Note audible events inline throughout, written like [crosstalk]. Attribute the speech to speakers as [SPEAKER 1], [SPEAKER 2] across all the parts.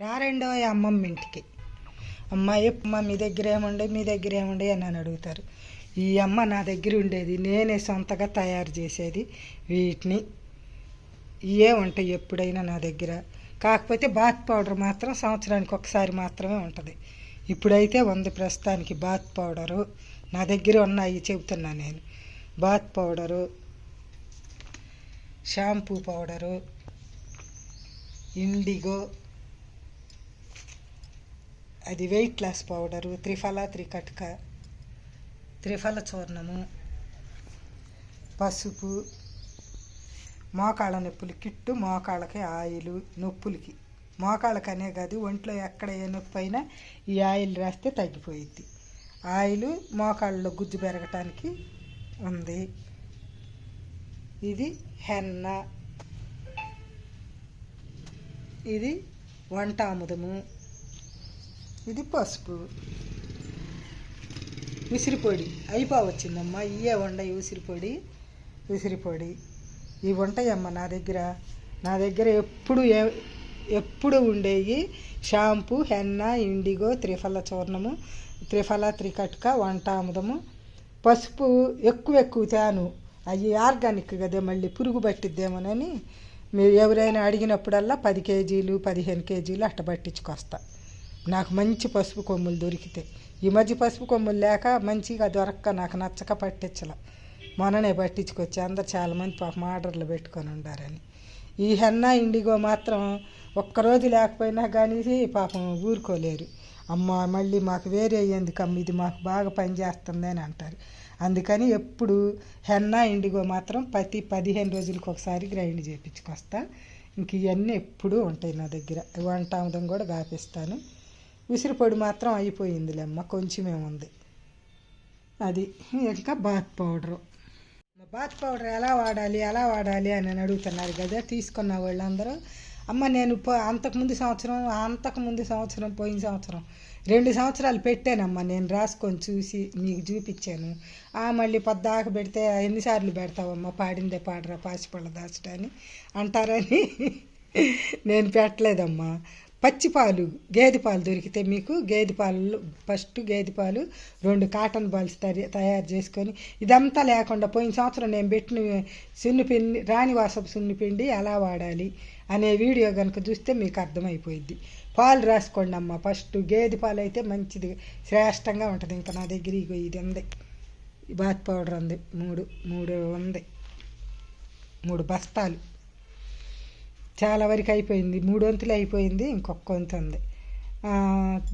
[SPEAKER 1] రారెండో అమ్మమ్మ ఇంటికి. అమ్మాయి అమ్మ మీ దగ్గర ఏముండే మీ దగ్గర ఏముండే అని అని అడుగుతారు. ఈ అమ్మ నా దగ్గర ఉండేది. నేనే సొంతగా తయారు చేసేది. వీటిని ఇవే ఉంటాయి ఎప్పుడైనా నా దగ్గర. కాకపోతే బాత్ పౌడర్ మాత్రం సంవత్సరానికి ఒకసారి మాత్రమే ఉంటుంది. ఇప్పుడైతే ఉంది ప్రస్తుతానికి బాత్ పౌడరు నా దగ్గర ఉన్నాయి చెబుతున్నా నేను. Bath powder shampoo powder indigo అది వెయిట్ లాస్ పౌడరు త్రిఫల త్రికటక. త్రిఫల చూర్ణము. పసుపు. మోకాళ్ళ నొప్పులు కిట్టు మోకాళ్ళకి ఆయిల్ నొప్పులకి. మోకాళ్ళకనే కాదు ఒంట్లో ఎక్కడ ఏ నొప్పి అయినా ఈ ఆయిల్ రాస్తే తగ్గిపోయిద్ది. ఆయిల్ మోకాళ్ళలో గుజ్జు పెరగటానికి ఉంది. ఇది హెన్న. ఇది వంట ఆముదము. ఇది పసుపు. ఉసిరిపొడి. అయిపోవచ్చిందమ్మా ఇయే వండాయి ఉసిరిపొడి. ఉసిరిపొడి. ఇవి ఉంటాయమ్మా నా దగ్గర. నా దగ్గర ఎప్పుడు ఏ ఎప్పుడు ఉండేవి? షాంపూ హెన్న ఇండిగో త్రిఫల చూర్ణము త్రిఫల త్రికట్క వంటాముదము పసుపు ఎక్కువ ఎక్కువ తేను. అవి ఆర్గానిక్ కదా మళ్ళీ పురుగు పట్టిద్దేమోనని మీరు ఎవరైనా అడిగినప్పుడల్లా పది కేజీలు పదిహేను కేజీలు అట్ట పట్టించుకొస్తా. నాకు మంచి పసుపు కొమ్ములు దొరికితే. ఈ మధ్య పసుపు కొమ్ములు లేక మంచిగా దొరక్క నాకు నచ్చక పట్టించల. మొన్ననే పట్టించుకొచ్చి అందరు చాలామంది పాపం ఆర్డర్లు పెట్టుకొని ఉండారని. ఈ హెన్న ఇండిగో మాత్రం ఒక్కరోజు లేకపోయినా కానీ పాపం ఊరుకోలేరు. అమ్మ మళ్ళీ మాకు వేరే ఎందుకమ్మ ఇది మాకు బాగా పనిచేస్తుంది అని అంటారు. అందుకని ఎప్పుడు హెన్న ఇండిగో మాత్రం ప్రతి పదిహేను రోజులకు ఒకసారి గ్రైండ్ చేయించుకొస్తా ఇంక ఇవన్నీ ఎప్పుడూ ఉంటాయి నా దగ్గర. వంట ఆముదం కూడా కాపిస్తాను. ఉసిరిపొడి మాత్రం అయిపోయిందిలేమ్మ కొంచెమే ఉంది అది ఇంకా బాత్ పౌడరు. బాత్ పౌడర్ ఎలా వాడాలి ఎలా వాడాలి అని అడుగుతున్నారు కదా తీసుకున్న వాళ్ళందరూ. అమ్మ నేను అంతకుముందు సంవత్సరం అంతకుముందు సంవత్సరం పోయిన సంవత్సరం రెండు సంవత్సరాలు పెట్టానమ్మా నేను రాసుకొని చూసి మీకు చూపించాను. ఆ మళ్ళీ పొద్దాక పెడితే ఎన్నిసార్లు పెడతావమ్మా పాడిందే పాడరా పాసిపళ్ళ దాచడాని అంటారని నేను పెట్టలేదమ్మా. పచ్చి పాలు గేదె పాలు దొరికితే మీకు గేదె పాలు ఫస్ట్ గేదె పాలు రెండు కాటన్ బాల్స్ తయారు తయారు చేసుకొని ఇదంతా లేకుండా పోయిన సంవత్సరం నేను పెట్టిన సున్నిపిండి రాణివాసపు సున్నిపిండి ఎలా వాడాలి అనే వీడియో కనుక చూస్తే మీకు అర్థమైపోయింది పాలు రాసుకోండి అమ్మ ఫస్ట్ గేదె పాలు అయితే మంచిది శ్రేష్టంగా ఉంటుంది ఇంకా నా దగ్గర ఇది ఉంది. బాత్ పౌడర్ ఉంది మూడు మూడు ఉంది మూడు బస్తాలు. చాలా వరకు అయిపోయింది. మూడు వంతులు అయిపోయింది ఇంకొక వంతు ఉంది.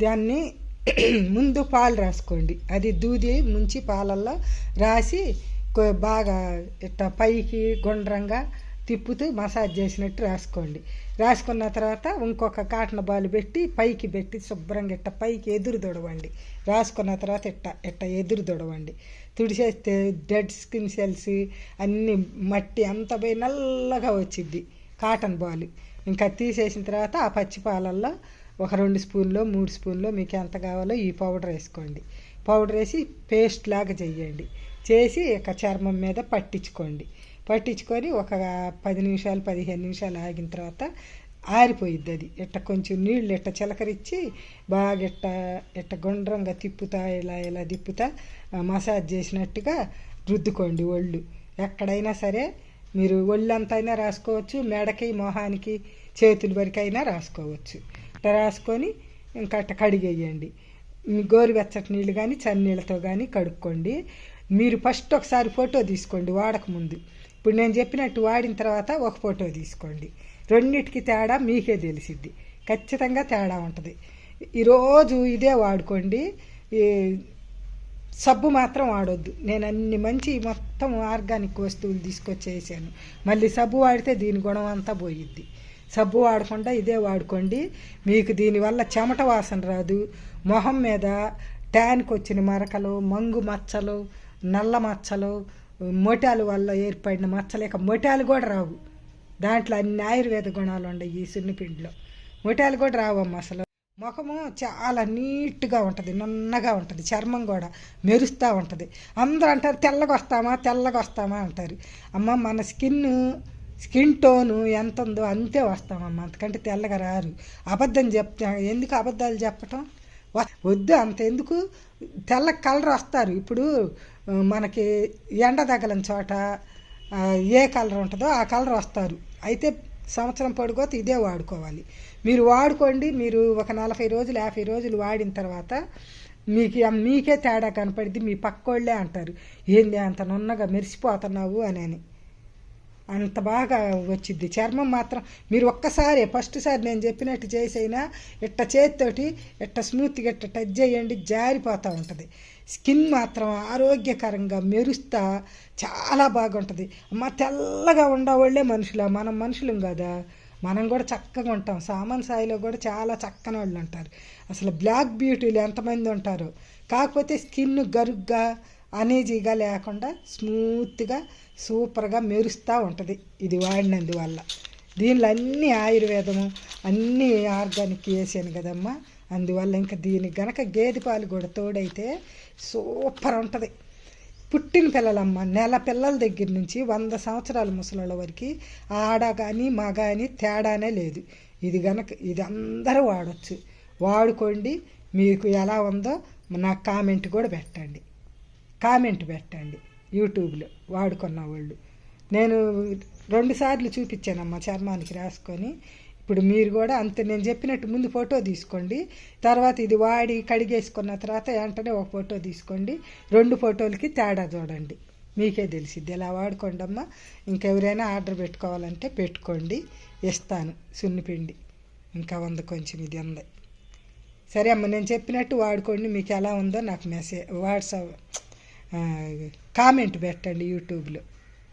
[SPEAKER 1] దాన్ని [clears throat] ముందు పాలు రాసుకోండి. అది దూది ముంచి పాలల్లో రాసి బాగా ఇట్ట పైకి గుండ్రంగా తిప్పుతూ మసాజ్ చేసినట్టు రాసుకోండి. రాసుకున్న తర్వాత ఇంకొక కాటన్ బాల్ పెట్టి పైకి పెట్టి శుభ్రంగా ఇట్ట పైకి ఎదురు దొడవండి రాసుకున్న తర్వాత ఇట్ట ఇట్ట ఎదురు దొడవండి తుడిచేస్తే డెడ్ స్కిన్ సెల్స్ అన్నీ మట్టి అంత పోయి నల్లగా వచ్చిద్ది. Cotton ball. ఇంకా తీసేసిన తర్వాత ఆ పచ్చి పాలల్లో ఒక రెండు స్పూన్లో మూడు స్పూన్లో మీకు ఎంత కావాలో ఈ పౌడర్ వేసుకోండి. పౌడర్ వేసి పేస్ట్ లాగా చేయండి. చేసి ఇక చర్మం మీద పట్టించుకోండి. పట్టించుకొని ఒక పది నిమిషాలు పదిహేను నిమిషాలు ఆగిన తర్వాత ఆరిపోయిద్ది అది. ఇట్ట కొంచెం నీళ్ళు ఇట్ట చిలకరించి బాగా ఇట్ట ఇట్ట గుండ్రంగా తిప్పుతా ఇలా ఇలా తిప్పుతా మసాజ్ చేసినట్టుగా రుద్దుకోండి ఒళ్ళు. ఎక్కడైనా సరే మీరు ఒళ్ళంతైనా రాసుకోవచ్చు మెడకి మొహానికి చేతుల వరకైనా రాసుకోవచ్చు. ఇట్లా రాసుకొని ఇంకా అట్ట కడిగేయండి. గోరువెచ్చటి నీళ్ళు కానీ చన్నీళ్ళతో కానీ కడుక్కోండి. మీరు ఫస్ట్ ఒకసారి ఫోటో తీసుకోండి వాడకముందు ఇప్పుడు నేను చెప్పినట్టు వాడిన తర్వాత ఒక ఫోటో తీసుకోండి. రెండింటికి తేడా మీకే తెలిసిద్ది. ఖచ్చితంగా తేడా ఉంటుంది. ఈరోజు ఇదే వాడుకోండి. ఈ సబ్బు మాత్రం వాడొద్దు. నేను అన్ని మంచి మొత్తం ఆర్గానిక్ వస్తువులు తీసుకొచ్చేసాను. మళ్ళీ సబ్బు వాడితే దీని గుణం అంతా పోయిద్ది. సబ్బు వాడకుండా ఇదే వాడుకోండి. మీకు దీనివల్ల చెమట వాసన రాదు. మొహం మీద ట్యాన్కి వచ్చిన మరకలు మంగు మచ్చలు నల్ల మచ్చలు మొటాలు వల్ల ఏర్పడిన మచ్చలు ఇక మొటాలు కూడా రావు. దాంట్లో అన్ని ఆయుర్వేద గుణాలు ఉన్నాయి ఈ సున్నిపిండిలో. మొటాలు కూడా రావమ్మ అసలు. ముఖము చాలా నీట్గా ఉంటుంది నున్నగా ఉంటుంది చర్మం కూడా మెరుస్తూ ఉంటుంది. అందరూ అంటారు తెల్లగా వస్తామా తెల్లగా వస్తామా? అంటారు. అమ్మ మన స్కిన్ స్కిన్ టోను ఎంత ఉందో అంతే వస్తామమ్మ అంతకంటే తెల్లగా రారు అబద్ధం చెప్తా ఎందుకు అబద్ధాలు చెప్పటం? వద్దు అంత ఎందుకు? తెల్ల కలర్ వస్తారు. ఇప్పుడు మనకి ఎండ తగలని చోట ఏ కలర్ ఉంటుందో ఆ కలర్ వస్తారు. అయితే సంవత్సరం పొడుగోతే ఇదే వాడుకోవాలి. మీరు వాడుకోండి మీరు ఒక నలభై రోజులు యాభై రోజులు వాడిన తర్వాత మీకు మీకే తేడా కనపడింది మీ పక్కోళ్ళే అంటారు. ఏంది అంత నున్నగా మెరిసిపోతున్నావు అని అని. అంత బాగా వచ్చింది చర్మం మాత్రం మీరు ఒక్కసారి ఫస్ట్ సారి నేను చెప్పినట్టు చేసైనా ఇట్ట చేతితోటి ఇట్ట స్మూత్గా ఇట్ట టచ్ చేయండి జారిపోతూ ఉంటుంది. స్కిన్ మాత్రం ఆరోగ్యకరంగా మెరుస్తా చాలా బాగుంటుంది. అమ్మ తెల్లగా ఉండవాళ్ళే మనుషులా? మనం మనుషులం కదా? మనం కూడా చక్కగా ఉంటాం. సామాన్ సాయిలో కూడా చాలా చక్కని వాళ్ళు ఉంటారు. అసలు బ్లాక్ బ్యూటీలు ఎంతమంది ఉంటారు? కాకపోతే స్కిన్ గరుగ్గా అనేజీగా లేకుండా స్మూత్గా సూపర్గా మెరుస్తూ ఉంటుంది ఇది వాడినందువల్ల. దీనిలో అన్ని ఆయుర్వేదము అన్నీ ఆర్గానిక్ వేసాను కదమ్మా. అందువల్ల ఇంకా దీనికి గనక గేదె పాలు కూడా తోడైతే సూపర్ ఉంటుంది. పుట్టిన పిల్లలమ్మ నెల పిల్లల దగ్గర నుంచి వంద సంవత్సరాల ముసలోళ్ళ వరకు ఆడ కానీ మగ అని తేడానే లేదు. ఇది గనక ఇది అందరూ వాడచ్చు. వాడుకోండి. మీకు ఎలా ఉందో నాకు కామెంట్ కూడా పెట్టండి. కామెంట్ పెట్టండి. యూట్యూబ్లో వాడుకున్న వాళ్ళు. నేను రెండుసార్లు చూపించానమ్మా చర్మానికి రాసుకొని. ఇప్పుడు మీరు కూడా అంత నేను చెప్పినట్టు ముందు ఫోటో తీసుకోండి. తర్వాత ఇది వాడి కడిగేసుకున్న తర్వాత వెంటనే ఒక ఫోటో తీసుకోండి. రెండు ఫోటోలకి తేడా చూడండి. మీకే తెలిసిద్ది. ఇలా వాడుకోండి అమ్మా ఇంకెవరైనా ఆర్డర్ పెట్టుకోవాలంటే పెట్టుకోండి. ఇస్తాను. సున్నిపిండి. ఇంకా ఉంది కొంచెం ఇది ఉంది. సరే అమ్మ నేను చెప్పినట్టు వాడుకోండి. మీకు ఎలా ఉందో నాకు మెసేజ్ వాట్సాప్ కామెంట్ పెట్టండి యూట్యూబ్లో.